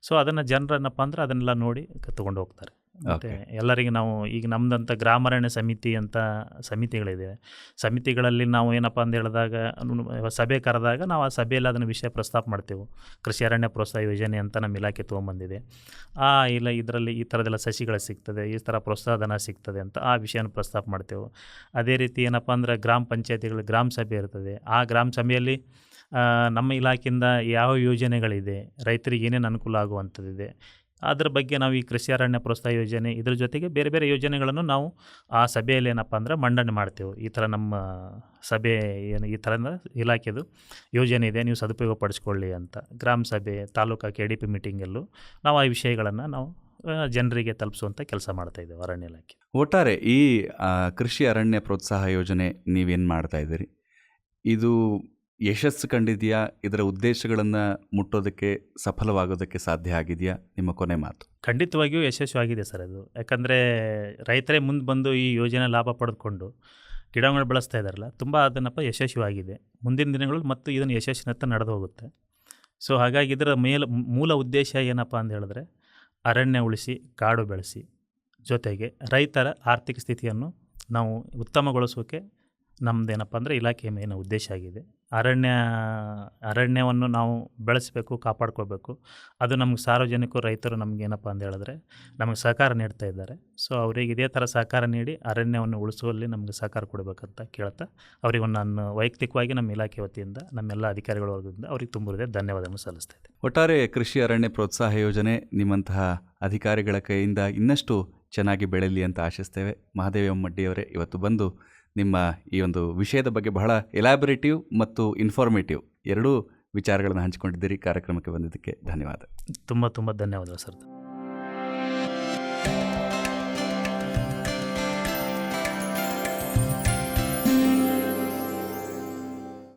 ಸೊ ಅದನ್ನು ಜನರು ಏನಪ್ಪ ಅಂದ್ರೆ ಅದನ್ನೆಲ್ಲ ನೋಡಿ ತಗೊಂಡು ಹೋಗ್ತಾರೆ. ಮತ್ತು. ಎಲ್ಲರಿಗೆ ನಾವು ಈಗ ನಮ್ಮದಂಥ ಗ್ರಾಮರಣ್ಯ ಸಮಿತಿ ಅಂತ ಸಮಿತಿಗಳಿದೆ. ಸಮಿತಿಗಳಲ್ಲಿ ನಾವು ಏನಪ್ಪ ಅಂತ ಹೇಳಿದಾಗ ಸಭೆ ಕರೆದಾಗ ನಾವು ಆ ಸಭೆಯಲ್ಲಿ ಅದನ್ನು ವಿಷಯ ಪ್ರಸ್ತಾಪ ಮಾಡ್ತೇವೆ. ಕೃಷಿ ಅರಣ್ಯ ಪ್ರೋತ್ಸಾಹ ಯೋಜನೆ ಅಂತ ನಮ್ಮ ಇಲಾಖೆ ತೊಗೊಂಬಂದಿದೆ. ಆ ಇಲ್ಲ ಇದರಲ್ಲಿ ಈ ಥರದೆಲ್ಲ ಸಸಿಗಳು ಸಿಗ್ತದೆ ಈ ಥರ ಪ್ರೋತ್ಸಾಹಧನ ಸಿಗ್ತದೆ ಅಂತ ಆ ವಿಷಯನ ಪ್ರಸ್ತಾಪ ಮಾಡ್ತೇವೆ. ಅದೇ ರೀತಿ ಏನಪ್ಪ ಅಂದ್ರೆ ಗ್ರಾಮ ಪಂಚಾಯತಿಗಳು ಗ್ರಾಮ ಸಭೆ ಇರ್ತದೆ. ಆ ಗ್ರಾಮ ಸಭೆಯಲ್ಲಿ ನಮ್ಮ ಇಲಾಖೆಯಿಂದ ಯಾವ ಯೋಜನೆಗಳಿದೆ ರೈತರಿಗೆ ಏನೇನು ಅನುಕೂಲ ಆಗುವಂಥದ್ದಿದೆ ಅದ್ರ ಬಗ್ಗೆ ನಾವು ಈ ಕೃಷಿ ಅರಣ್ಯ ಪ್ರೋತ್ಸಾಹ ಯೋಜನೆ ಇದ್ರ ಜೊತೆಗೆ ಬೇರೆ ಬೇರೆ ಯೋಜನೆಗಳನ್ನು ನಾವು ಆ ಸಭೆಯಲ್ಲಿ ಏನಪ್ಪ ಅಂದ್ರೆ ಮಂಡನೆ ಮಾಡ್ತೇವೆ. ಈ ಥರ ನಮ್ಮ ಸಭೆ ಏನು ಈ ಥರ ಇಲಾಖೆದು ಯೋಜನೆ ಇದೆ, ನೀವು ಸದುಪಯೋಗ ಪಡಿಸ್ಕೊಳ್ಳಿ ಅಂತ. ಗ್ರಾಮ ಸಭೆ, ತಾಲೂಕಾ ಕೆ ಡಿ ಪಿ ಮೀಟಿಂಗಲ್ಲೂ ನಾವು ಆ ವಿಷಯಗಳನ್ನು ನಾವು ಜನರಿಗೆ ತಲುಪಿಸುವಂಥ ಕೆಲಸ ಮಾಡ್ತಾ ಇದ್ದೇವೆ ಅರಣ್ಯ ಇಲಾಖೆ. ಒಟ್ಟಾರೆ ಈ ಕೃಷಿ ಅರಣ್ಯ ಪ್ರೋತ್ಸಾಹ ಯೋಜನೆ ನೀವೇನು ಮಾಡ್ತಾ ಇದ್ದೀರಿ? ಇದು ಯಶಸ್ಸು ಕಂಡಿದೆಯಾ? ಇದರ ಉದ್ದೇಶಗಳನ್ನು ಮುಟ್ಟೋದಕ್ಕೆ ಸಫಲವಾಗೋದಕ್ಕೆ ಸಾಧ್ಯ ಆಗಿದೆಯಾ? ನಿಮ್ಮ ಕೊನೆ ಮಾತು. ಖಂಡಿತವಾಗಿಯೂ ಯಶಸ್ವಿಯಾಗಿದೆ ಸರ್ ಅದು. ಯಾಕಂದರೆ ರೈತರೇ ಮುಂದೆ ಬಂದು ಈ ಯೋಜನೆ ಲಾಭ ಪಡೆದುಕೊಂಡು ಗಿಡಗಳು ಬೆಳೆಸ್ತಾ ಇದ್ದಾರಲ್ಲ ತುಂಬ ಅದನ್ನಪ್ಪ ಯಶಸ್ವಿಯಾಗಿದೆ. ಮುಂದಿನ ದಿನಗಳಲ್ಲಿ ಮತ್ತು ಇದನ್ನು ಯಶಸ್ಸಿನತ್ತ ನಡೆದು ಹೋಗುತ್ತೆ. ಸೊ ಹಾಗಾಗಿ ಇದರ ಮೇಲ ಮೂಲ ಉದ್ದೇಶ ಏನಪ್ಪ ಅಂತ ಹೇಳಿದ್ರೆ ಅರಣ್ಯ ಉಳಿಸಿ, ಕಾಡು ಬೆಳೆಸಿ ಜೊತೆಗೆ ರೈತರ ಆರ್ಥಿಕ ಸ್ಥಿತಿಯನ್ನು ನಾವು ಉತ್ತಮಗೊಳಿಸೋಕೆ ನಮ್ಮದೇನಪ್ಪ ಅಂದರೆ ಇಲಾಖೆಯ ಮೇನ ಉದ್ದೇಶ ಆಗಿದೆ. ಅರಣ್ಯ, ಅರಣ್ಯವನ್ನು ನಾವು ಬೆಳೆಸಬೇಕು ಕಾಪಾಡ್ಕೋಬೇಕು ಅದು ನಮ್ಗೆ ಸಾರ್ವಜನಿಕರು, ರೈತರು ನಮ್ಗೆ ಏನಪ್ಪ ಅಂತ ಹೇಳಿದ್ರೆ ನಮಗೆ ಸಹಕಾರ ನೀಡ್ತಾ ಇದ್ದಾರೆ. ಸೊ ಅವರಿಗೆ ಇದೇ ಥರ ಸಹಕಾರ ನೀಡಿ ಅರಣ್ಯವನ್ನು ಉಳಿಸುವಲ್ಲಿ ನಮಗೆ ಸಹಕಾರ ಕೊಡಬೇಕಂತ ಕೇಳ್ತಾ ಅವರಿಗೆ ನಾನು ವೈಯಕ್ತಿಕವಾಗಿ ನಮ್ಮ ಇಲಾಖೆ ವತಿಯಿಂದ, ನಮ್ಮೆಲ್ಲ ಅಧಿಕಾರಿಗಳ ವರ್ಗದಿಂದ ಅವ್ರಿಗೆ ತುಂಬ ಧನ್ಯವಾದವನ್ನು ಸಲ್ಲಿಸ್ತಾ ಇದ್ದೇನೆ. ಒಟ್ಟಾರೆ ಕೃಷಿ ಅರಣ್ಯ ಪ್ರೋತ್ಸಾಹ ಯೋಜನೆ ನಿಮ್ಮಂತಹ ಅಧಿಕಾರಿಗಳ ಕೈಯಿಂದ ಇನ್ನಷ್ಟು ಚೆನ್ನಾಗಿ ಬೆಳೆಯಲಿ ಅಂತ ಆಶಿಸ್ತೇವೆ. ಮಹಾದೇವ ಮಡ್ಡಿಯವರೇ, ಇವತ್ತು ಬಂದು ನಿಮ್ಮ ಈ ಒಂದು ವಿಷಯದ ಬಗ್ಗೆ ಬಹಳ ಎಲಾಬರೇಟಿವ್ ಮತ್ತು ಇನ್ಫಾರ್ಮೇಟಿವ್ ಎರಡೂ ವಿಚಾರಗಳನ್ನು ಹಂಚಿಕೊಂಡಿದ್ದೀರಿ ಕಾರ್ಯಕ್ರಮಕ್ಕೆ ಬಂದಿದ್ದಕ್ಕೆ ಧನ್ಯವಾದ. ತುಂಬ ತುಂಬ ಧನ್ಯವಾದಗಳು ಸರ್.